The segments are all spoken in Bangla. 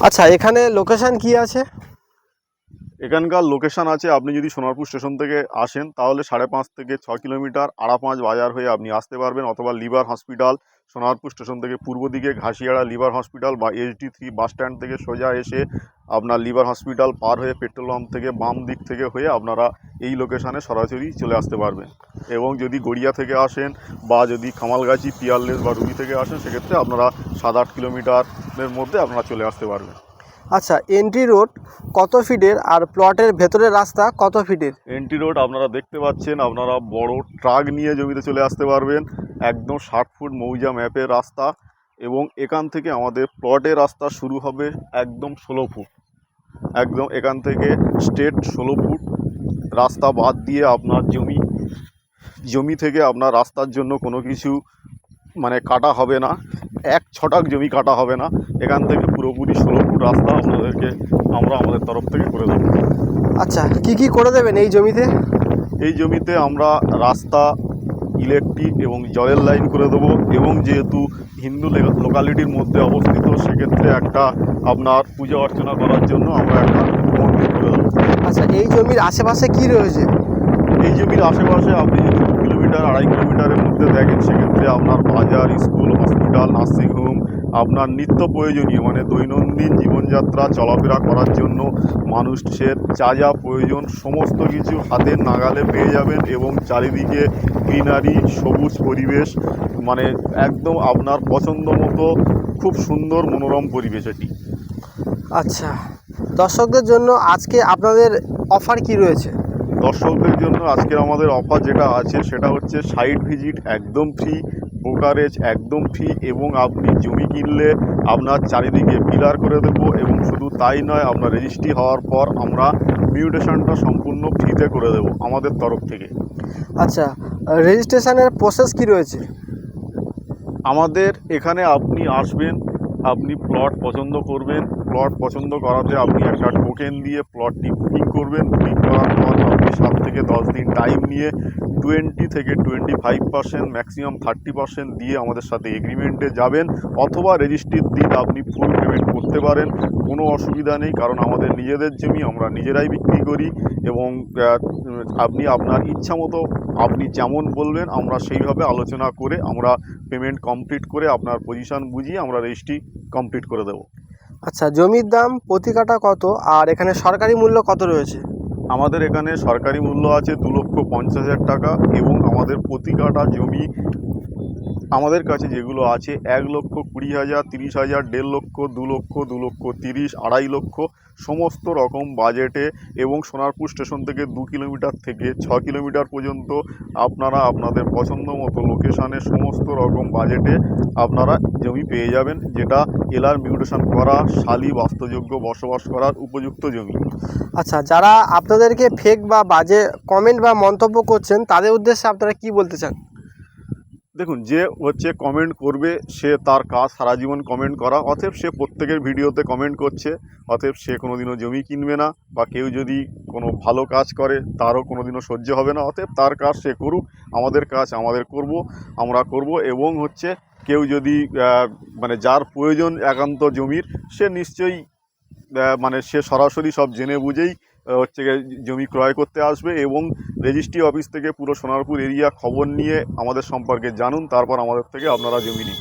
আচ্ছা এখানে লোকেশন কি আছে? এখানকার লোকেশন আছে, আপনি যদি সোনারপুর স্টেশন থেকে আসেন, তাহলে সাড়ে পাঁচ থেকে ছ কিলোমিটার আড়াপাঁচ বাজার হয়ে আপনি আসতে পারবেন, অথবা লিভার হসপিটাল, সোনারপুর স্টেশন থেকে পূর্ব দিকে ঘাসিয়াড়া লিভার হসপিটাল বা এইচডি থ্রি বাস স্ট্যান্ড থেকে সোজা এসে আপনার লিভার হসপিটাল পার হয়ে পেট্রোল পাম্প থেকে বাম দিক থেকে হয়ে আপনারা এই লোকেশানে সরাসরি চলে আসতে পারবেন। এবং যদি গড়িয়া থেকে আসেন বা যদি খামালগাছি, পিয়ারলেস বা রুবি থেকে আসেন, সেক্ষেত্রে আপনারা সাত আট কিলোমিটারের মধ্যে আপনারা চলে আসতে পারবেন। আচ্ছা এন্ট্রি রোড কত ফিটের আর প্লটের ভেতরের রাস্তা কত ফিটের এন্ট্রি রোড আপনারা দেখতে পাচ্ছেন, আপনারা বড় ট্রাক নিয়ে জমিতে চলে আসতে পারবেন। একদম ষাট ফুট মৌজা ম্যাপের রাস্তা এবং এখান থেকে আমাদের প্লটের রাস্তা শুরু হবে একদম ষোলো ফুট একদম এখান থেকে স্ট্রেট ষোলো ফুট রাস্তা বাদ দিয়ে আপনার জমি জমি থেকে আপনার রাস্তার জন্য কোনো কিছু মানে কাটা হবে না এক ছটাক জমি কাটা হবে না এখান থেকে পুরোপুরি ষোলো ফুট রাস্তা আপনাদেরকে আমরা আমাদের তরফ থেকে করে দেবো। আচ্ছা কি কি করে দেবেন এই জমিতে? এই জমিতে আমরা রাস্তা ইলেকট্রিক এবং জলের লাইন করে দেবো এবং যেহেতু হিন্দু লোকালিটির মধ্যে অবস্থিত সেক্ষেত্রে একটা আপনার পূজা অর্চনা করার জন্য আমরা একটা মন্দির করে দেবো। আচ্ছা এই জমির আশেপাশে কি রয়েছে? এই জমির আশেপাশে আপনি কিলোমিটার, আড়াই কিলোমিটারের মধ্যে দেখেন সেক্ষেত্রে আপনার বাজার, স্কুল, হসপিটাল নার্সিংহোম আপনার নিত্য প্রয়োজনীয় মানে দৈনন্দিন জীবনযাত্রা, চলাফেরা করার জন্য মানুষের যা যা প্রয়োজন, সমস্ত কিছু হাতের নাগালে পেয়ে যাবেন এবং চারিদিকে গ্রিনারি, সবুজ পরিবেশ মানে একদম আপনার পছন্দ মতো খুব সুন্দর মনোরম পরিবেশ এটি। আচ্ছা দর্শকদের জন্য আজকে আপনাদের অফার কি রয়েছে? দর্শকদের জন্য আজকের আমাদের অফার যেটা আছে সেটা হচ্ছে সাইট ভিজিট একদম ফ্রি ব্রোকারেজ একদম ফ্রি এবং আপনি জমি কিনলে আপনার চারিদিকে পিলার করে দেবো এবং শুধু তাই নয় আপনার রেজিস্ট্রি হওয়ার পর আমরা মিউটেশনটা সম্পূর্ণ ফ্রিতে করে দেবো আমাদের তরফ থেকে। আচ্ছা রেজিস্ট্রেশনের প্রসেস কি রয়েছে? আমাদের এখানে আপনি আসবেন আপনি প্লট পছন্দ করবেন প্লট পছন্দ করাতে আপনি একটা টোকেন দিয়ে প্লটটি বুকিং করবেন বুকিং করার পর আপনি সাত থেকে দশ দিন টাইম নিয়ে টোয়েন্টি থেকে twenty five percent maximum thirty percent দিয়ে আমাদের সাথে এগ্রিমেন্টে যাবেন অথবা রেজিস্ট্রির দিন আপনি ফুল পেমেন্ট করতে পারেন, কোনো অসুবিধা নেই কারণ আমাদের নিজেদের জমি, আমরা নিজেরাই বিক্রি করি এবং আপনি আপনার ইচ্ছা মতো, আপনি যেমন বলবেন আমরা সেইভাবে আলোচনা করে, আমরা পেমেন্ট কমপ্লিট করে আপনার পজিশন বুঝিয়ে আমরা রেজিস্ট্রি কমপ্লিট করে দেবো। আচ্ছা জমির দাম প্রতি কাটা কত আর এখানে সরকারি মূল্য কত রয়েছে? আমাদের এখানে সরকারি মূল্য আছে দু লক্ষ পঞ্চাশ হাজার টাকা এবং আমাদের প্রতি কাঠা জমি আমাদের কাছে যেগুলো আছে, এক লক্ষ, কুড়ি হাজার, তিরিশ হাজার, দেড় লক্ষ, দু লক্ষ দু লক্ষ, তিরিশ, আড়াই লক্ষ, সমস্ত রকম বাজেটে এবং সোনারপুর স্টেশন থেকে দু কিলোমিটার থেকে ছ কিলোমিটার পর্যন্ত আপনারা আপনাদের পছন্দ মতো লোকেশানে সমস্ত রকম বাজেটে আপনারা জমি পেয়ে যাবেন, যেটা এলার মিউটেশন করা, শালি বাস্তুযোগ্য বসবাস করার উপযুক্ত জমি। আচ্ছা যারা আপনাদেরকে ফেক বা বাজে কমেন্ট বা মন্তব্য করছেন, তাদের উদ্দেশ্যে আপনারা কি বলতে চান? দেখুন, যে হচ্ছে কমেন্ট করবে, সে তার কাজ সারা জীবন কমেন্ট করা, অতএব সে প্রত্যেকের ভিডিওতে কমেন্ট করছে, অতএব সে কোনো দিনও জমি কিনবে না, বা কেউ যদি কোনো ভালো কাজ করে, তারও কোনো দিনও সহ্য হবে না, অতএব তার কাজ সে করুক, আমাদের কাজ আমাদের করব, আমরা করব, এবং হচ্ছে কেউ যদি মানে যার প্রয়োজন একান্ত জমির, সে নিশ্চয়ই মানে সে সরাসরি সব জেনে বুঝেই হচ্ছে জমি ক্রয় করতে আসবে এবং রেজিস্ট্রি অফিস থেকে পুরো সোনারপুর এরিয়া খবর নিয়ে আমাদের সম্পর্কে জানুন তারপর আমাদের থেকে আপনারা জমি নিন।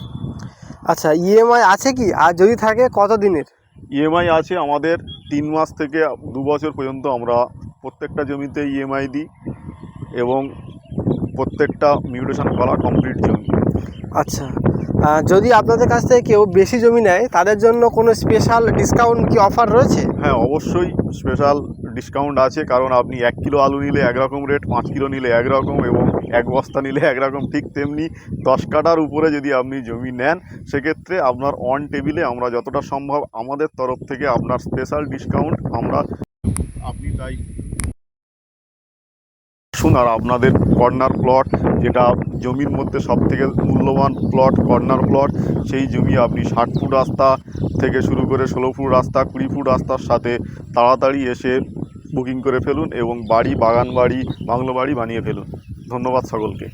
আচ্ছা ইএমআই আছে কি? আর যদি থাকে কত দিনের? ইএমআই আছে আমাদের তিন মাস থেকে দু বছর পর্যন্ত আমরা প্রত্যেকটা জমিতে ইএমআই দিই এবং প্রত্যেকটা মিউটেশন করা কমপ্লিট জমি। আচ্ছা যদি আপনাদের কাছ থেকে কেউ বেশি জমি নেয় তাদের জন্য কোনো স্পেশাল ডিসকাউন্ট কি অফার রয়েছে? হ্যাঁ অবশ্যই স্পেশাল ডিসকাউন্ট আছে, কারণ আপনি এক কিলো আলু নিলে একরকম রেট পাঁচ কিলো নিলে একরকম এবং এক বস্তা নিলে একরকম ঠিক তেমনি দশ কাটার উপরে যদি আপনি জমি নেন, সেক্ষেত্রে আপনার অন টেবিলে আমরা যতটা সম্ভব আমাদের তরফ থেকে আপনার স্পেশাল ডিসকাউন্ট আমরা আপনি তাই আসুন আর আপনাদের কর্নার প্লট যেটা জমির মধ্যে সব থেকে মূল্যবান প্লট কর্নার প্লট সেই জমি আপনি ষাট ফুট রাস্তা থেকে শুরু করে ষোলো ফুট রাস্তা, কুড়ি ফুট রাস্তার সাথে তাড়াতাড়ি এসে বুকিং করে ফেলুন এবং বাড়ি বাগান বাড়ি বাংলো বাড়ি বানিয়ে ফেলুন। ধন্যবাদ সকলকে।